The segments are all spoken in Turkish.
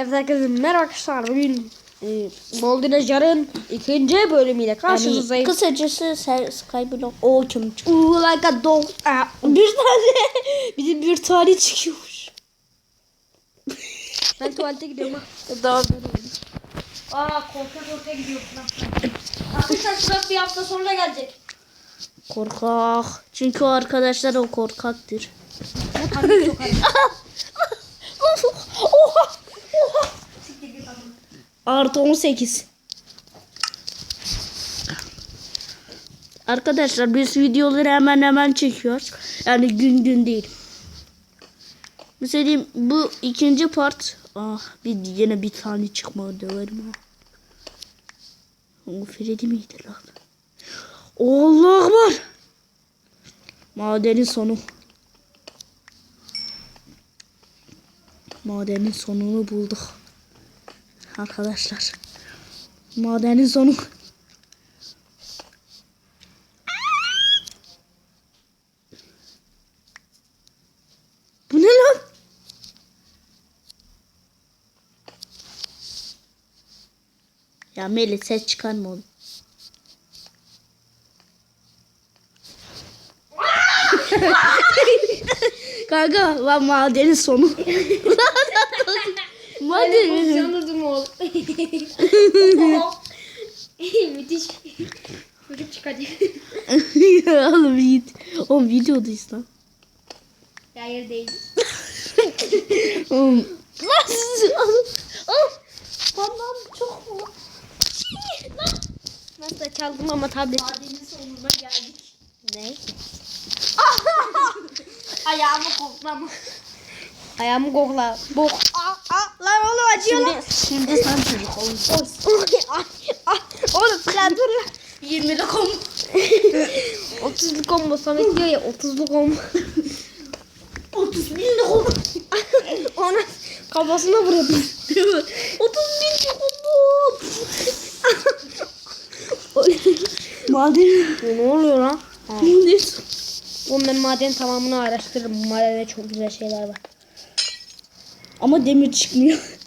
Evet arkadaşlar merhaba arkadaşlar bugün e, Boldinejar'ın ikinci bölümüyle karşınızdayım. kısacası ser- Skyblock çıktı? Ooh, like a dog. Ah, Bir tane bir de bir tane çıkıyormuş. ben tuvalete gidiyorum. ha. Daha Aa korka korka gidiyorum. Arkadaşlar Sırat bir hafta sonra gelecek. korkak. Çünkü arkadaşlar o korkaktır. Oha! Artı 18. Arkadaşlar biz videoları hemen hemen çekiyoruz. Yani gün gün değil. Mesela bu ikinci part. Ah bir yine bir tane çıkmadı döverim ha. O Freddy miydi lan? Allah var. Madenin sonu. Madenin sonunu bulduk. Arkadaşlar. Madenin sonu. Bu ne lan? Ya Melih ses çıkarma oğlum. Kanka lan madenin sonu. madenin. Yanıldım oğlum. Müthiş. Çocuk çıkacak. Oğlum git. O videodayız lan. Hayır değil. Oğlum. Nasıl? Oğlum. Tamam çok mu? Nasıl çaldım ama tablet. Madenin sonuna geldik. Ne? Ayağımı koklama. Ayağımı kokla. Bok. Aa, lan oğlum acıyor lan. Şimdi, şimdi sen çocuk ay, oğlum lan dur lan. 20'li kom. 30'lu combo Samet diyor ya 30'lu combo. 30 bin de kom. Ona kafasına vuruyor. 30 bin de kom. Maden. ne oluyor lan? Maden. Oğlum ben maden tamamını araştırırım. Madende çok güzel şeyler var. Ama demir çıkmıyor.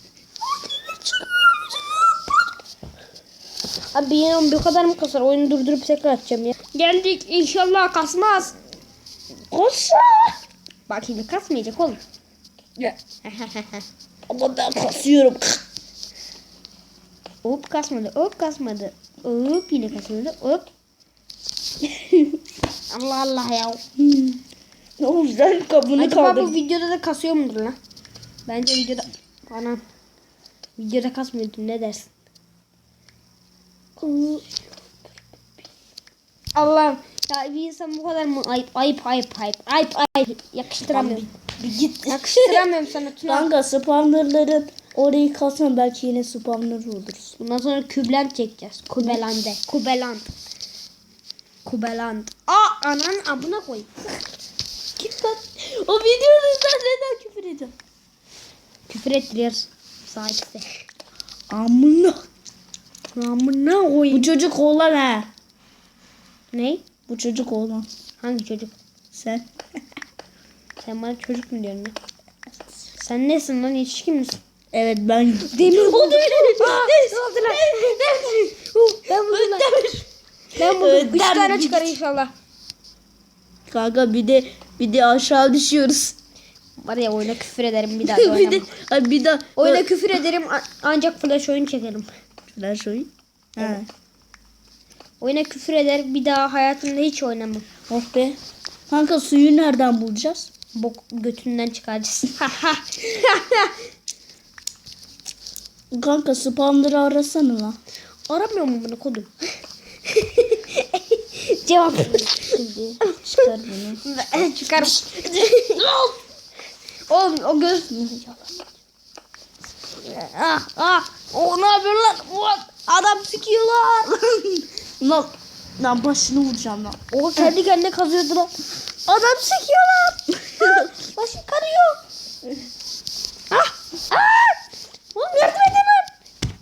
Abi yine bu kadar mı kasar? Oyunu durdurup tekrar açacağım ya. Geldik inşallah kasmaz. Koşa. Bak şimdi kasmayacak oğlum. Ya. Ama ben kasıyorum. Hop kasmadı. Hop kasmadı. Hop yine kasmadı. Hop. Allah Allah ya. O yüzden kabını Acaba bu kaldır. videoda da kasıyor mudur lan? Bence videoda... Anam. Videoda kasmıyordu ne dersin? Allah'ım. Ya bir insan bu kadar mı ayıp ayıp ayıp ayıp ayıp ayıp yakıştıramıyorum. Bir git. Yakıştıramıyorum sana Tuna. Kanka spawnerların orayı kasma belki yine spawner oluruz. Bundan sonra küblant çekeceğiz. Kubelande. Kubeland. Kubeland. Aa anan amına koy. Git lan. O videoda sen neden küfür ediyorsun? Küfür ettiriyoruz. Sahipte. Amına. Amına koy. Bu çocuk oğlan ha. Ne? Bu çocuk oğlan. Hangi çocuk? Sen. Sen bana çocuk mu diyorsun? Sen nesin lan yetişkin misin? Evet ben. Demir buldum. demir. Oldu lan? Ben buldum lan. Demir. Ben buldum. Üç demir. tane çıkar inşallah. Kanka bir de bir de aşağı düşüyoruz. Var ya oyuna küfür ederim bir daha da bir de. Ay bir daha. Oyuna küfür ederim ancak flash oyun çekerim. Flash oyun. Ha. Oyuna küfür eder bir daha hayatımda hiç oynamam. Oh be. Kanka suyu nereden bulacağız? Bok götünden çıkaracağız. Kanka spawner'ı arasana lan. Aramıyor mu bunu kodum? Cevap. Şimdi çıkar bunu. Çıkar. Oğlum o göz. ah ah. O ne yapıyorlar? What? Adam sikiyorlar. Lan, lan başını vuracağım lan. o kendi kendine kazıyordu lan. Adam sikiyorlar. Başı karıyor. ah ah. Oğlum yardım edin lan.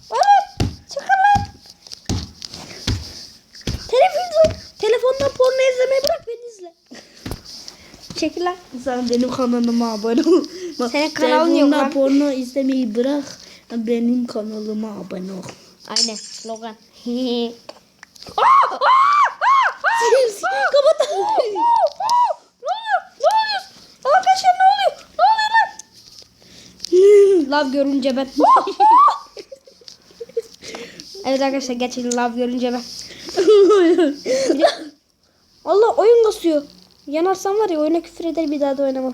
Oğlum çıkın lan. Telefon, telefondan porno izlemeyi bırak beni izle. Çekil lan. Sen benim kanalıma abone ol. Bak, Senin kanalın yok lan. porno izlemeyi bırak. Benim kanalıma abone ol. Aynen slogan. Kapat. ne oluyor? Ne oluyor? Arkadaşlar ne oluyor? Ne oluyor lan? Lav görünce ben. evet arkadaşlar gerçekten lav görünce ben. Allah oyun kasıyor. Yanarsam var ya oyuna küfür eder bir daha da oynamam.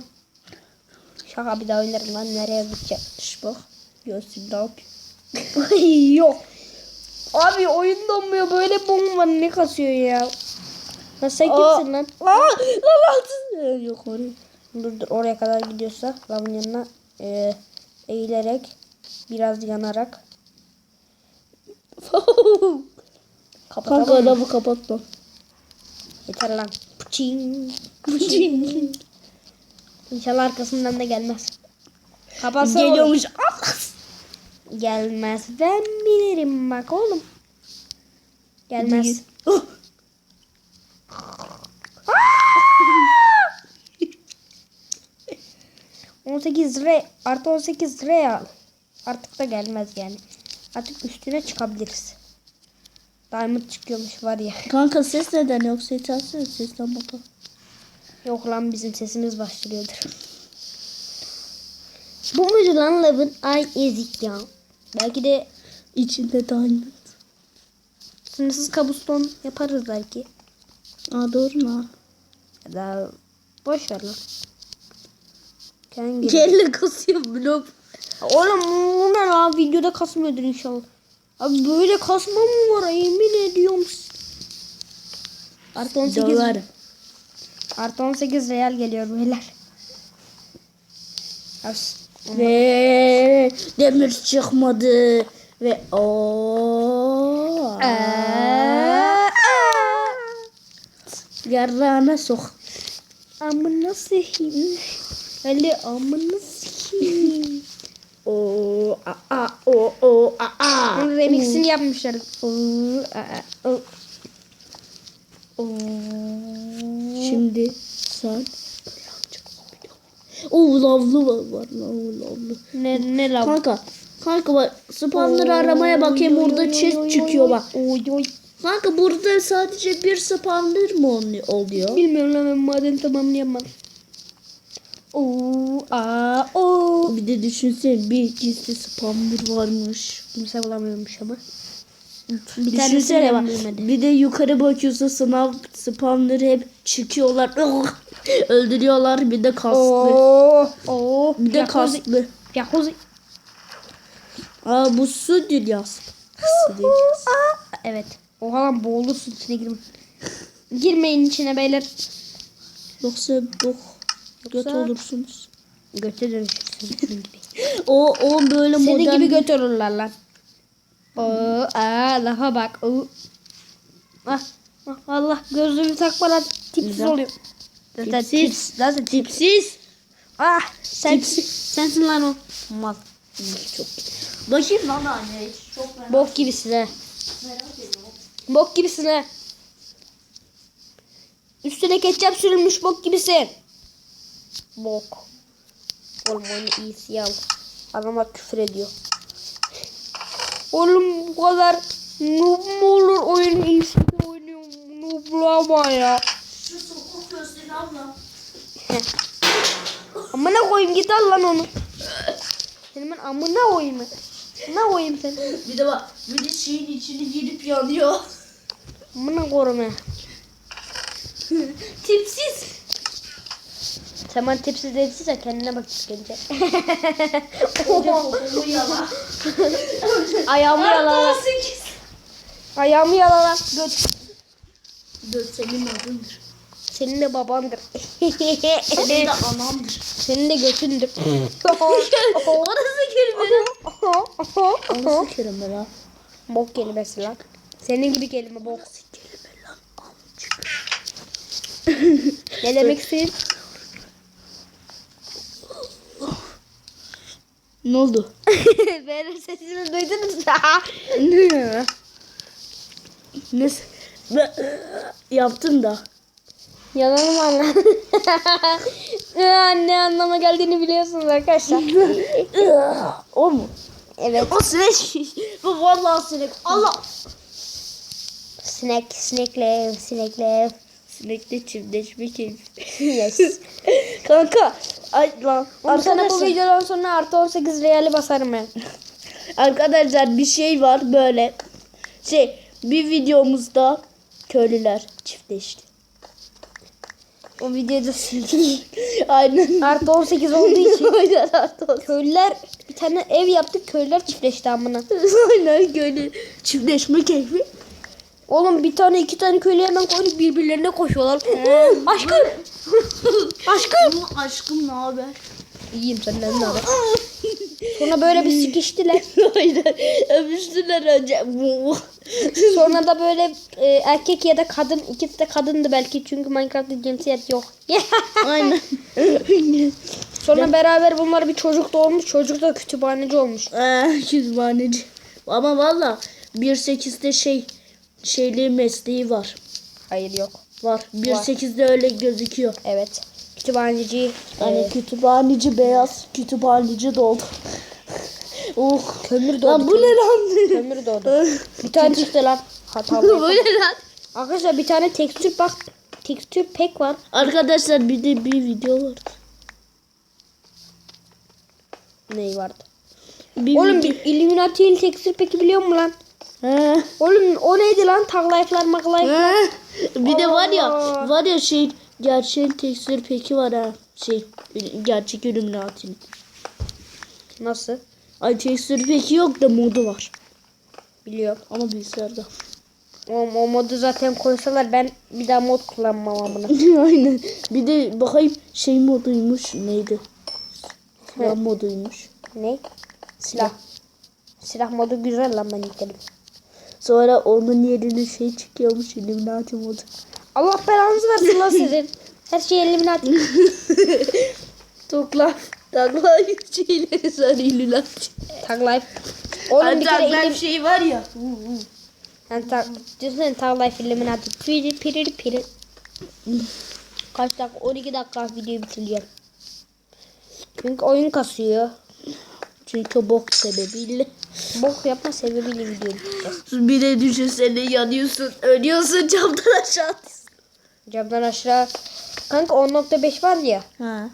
Şaka bir daha oynarım lan nereye gideceğim. Şş bak. Görsün ne yapıyor. Yok. Abi oyun donmuyor böyle bomba ne kasıyor ya. Lan sen kimsin lan? Aa, lan altın. Yok oraya. Dur dur oraya kadar gidiyorsa lavın yanına e, eğilerek biraz yanarak kapatalım. Kanka adamı kapatma. Yeter lan. Pıçing. İnşallah arkasından da gelmez. Kapatsa. Geliyormuş. Gelmez. Ben bilirim bak oğlum. Gelmez. Oh. 18 re artı 18 real. Artık da gelmez yani. Artık üstüne çıkabiliriz. Diamond çıkıyormuş var ya. Kanka ses neden yok? Ses açsana sesten bakalım. Yok lan bizim sesimiz başlıyordur. Bu muydu lan Lav'ın? Ay ezik ya. Belki de İçinde diamond. sınırsız kabuston yaparız belki. Aa doğru mu? Ya da boş ver lan. Kendi Kelle kasıyor blok. Oğlum bu ne lan videoda kasmıyordur inşallah. Abi böyle kasma mı var yemin ediyorum. Artı 18 Döverim. Artı 18 real geliyor beyler. Ve demir çıkmadı. Ve o yarrağına sok. Amına sikeyim. Öyle amına sikeyim. O a a o o a a. Onun remixini yapmışlar. Oo, aa, oo. Oo. Şimdi sen O lavlı var, var lavlı lavlı. Ne ne lan? Kanka kanka bak spawnları aramaya bakayım orada chest çıkıyor bak. Oy oy. Kanka burada sadece bir spawner mı ol- oluyor? Bilmiyorum lan ben maden tamamlayamadım. Oo, aa, oo. Bir de düşünsene bir gizli spawner varmış. Kimse bulamıyormuş ama. Bir düşünsene bak. Bir de yukarı bakıyorsa sınav spawner hep çıkıyorlar. Öldürüyorlar bir de kaslı. Oo, oo. Bir de Jacuzzi. kaslı. Jacuzzi. Aa bu su dünyası. Su dünyası. Evet. Oha lan boğulursun içine girme. Girmeyin içine beyler. Yoksa bok göt Yoksa- olursunuz. Göte dönüşürsün senin gibi. O o böyle Senin modern. gibi göt olurlar lan. Oo, aa, lafa bak. Oo. Ah, ah, Allah gözlüğümü takma lan. Tipsiz Güzel. oluyor. Zaten Tipsiz. tips. Zaten tip. Tipsiz. Ah sen, Tipsiz. sensin lan o. Mal. Çok. Bakayım lan anne. Çok merak, Bok gibisin ediyorum. Bok gibisin ha. Üstüne ketçap sürülmüş bok gibisin. Bok. Oğlum onu iyisi al. Adama küfür ediyor. Oğlum bu kadar noob mu olur oyun iyisi de oynuyor. Nooblama ya. Şu sokak gözleri abla. Amına koyayım git al lan onu. Senin ben amına koyayım. Amına koyayım seni. Bir de bak bir de şeyin içine girip yanıyor. Amına koyayım ya. Tipsiz. Sen bana tipsiz dediyse kendine bak. Önce popomu yala. Ayağımı yala. 18. Ayağımı yala. Göt. Dört senin adındır. Senin de babandır. Senin de anamdır. Senin de götündür. Orası kelime lan. Orası kelime lan. bok kelimesi lan. Senin gibi kelime bok. Kelime lan. Amcık. Ne demek istedin? Ne oldu? Benim sesimi duydunuz mu? Ne? Ben- Yaptım da. Yalan mı anlam? ne anlama geldiğini biliyorsunuz arkadaşlar. o mu? Evet. O sinek. Bu vallahi sinek. Allah. Sinek, sinekle, sinekle. Sinekle çiftleşme keyfi. Yes. Kanka. Ay lan. Oğlum sana bu Arkadaşlar, videodan sonra artı 18 reali basarım ben. arkadaşlar bir şey var böyle. Şey bir videomuzda köylüler çiftleşti. O videoda. Aynen. Artı 18 olduğu için Aynen artık. köylüler bir tane ev yaptık köylüler çiftleşti amına. Aynen köylü çiftleşme keyfi. Oğlum bir tane iki tane köylü hemen koyduk birbirlerine koşuyorlar. Aşkım. Aşkım. Aşkım ne haber? İyiyim senden ne haber? Sonra böyle bir sıkıştılar. Aynen. Öpüştüler önce. Sonra da böyle e, erkek ya da kadın ikisi de kadındı belki çünkü Minecraft'ta cinsiyet yok. Aynen. Sonra beraber bunlar bir çocuk doğmuş. Çocuk da kütüphaneci olmuş. Eee kütüphaneci. Ama valla 1.8'de şey şeyliği mesleği var. Hayır yok. Var. 1.8'de öyle gözüküyor. Evet. Kütüphaneci. Hani e, kütüphaneci beyaz, kütüphaneci doldu. oh. kömür doğdu. Lan bu ne lan? Kömür doğdu. Bir tane çıktı lan. Hatalı. bu ne lan? Arkadaşlar bir tane tekstür bak. Tekstür pek var. Arkadaşlar bir de bir video var. Ney vardı? Bir Oğlum bir Illuminati'nin tekstür peki biliyor musun lan? He. Oğlum o neydi lan? Taglayflar maklayflar. He. Bir de var ya, Allah. var ya şey gerçeğin tekstür peki var ha. Şey gerçek Illuminati'nin. Nasıl? Ay tekstür peki yok da modu var. Biliyorum. Ama bilgisayarda. O, o modu zaten koysalar ben bir daha mod kullanmam amına. Aynen. Bir de bakayım şey moduymuş neydi? Silah moduymuş. ne? Silah. Silah modu güzel lan ben yükledim. Sonra onun yerine şey çıkıyormuş Illuminati modu. Allah belanızı versin lan sizin. Her şey Illuminati. Toklar. Takla şeyleri sen Illuminati. Taglife. Oğlum bir kere Hatta Illuminati. şey var ya. Yani ta, düşünsene Taglife Illuminati. Piri piri piri. Kaç dakika? 12 dakika video bitiriyor. Çünkü oyun kasıyor. Çünkü bok sebebiyle. Bok yapma sebebiyle video bitireceğiz. Bir de düşünsene yanıyorsun, ölüyorsun camdan aşağı atıyorsun. Camdan aşağı. Kanka 10.5 var ya. Ha.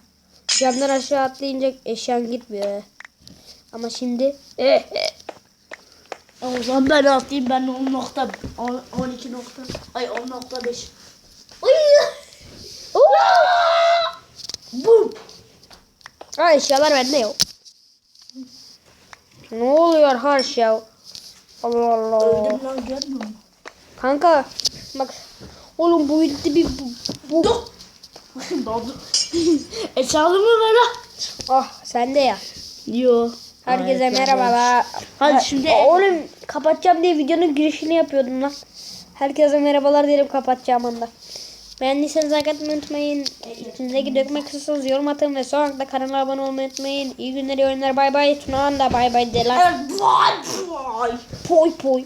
Camdan aşağı atlayınca eşyan gitmiyor. Ama şimdi eh, eh, O zaman ben atayım ben 10 nokta 10, 12 nokta ay 10 nokta 5. Ay! Bum! Ha eşyalar bende yok. Ne oluyor harş ya? Allah Allah. Öldüm lan görmüyor musun? Kanka bak oğlum bu ilde bir bu, bu. Doldu. Eşyalı mı var lan? Ah sende ya. Yo. Herkese Ay, merhabalar. Hadi Ha, şimdi- Oğlum kapatacağım diye videonun girişini yapıyordum lan. Herkese merhabalar diyelim kapatacağım anda. Beğendiyseniz like atmayı unutmayın. İçinizdeki dökme kısırsanız yorum atın ve son anda kanala abone olmayı unutmayın. İyi günler, iyi oyunlar. Bay bay. Tuna da bay bay de lan. Vay vay. Poy poy.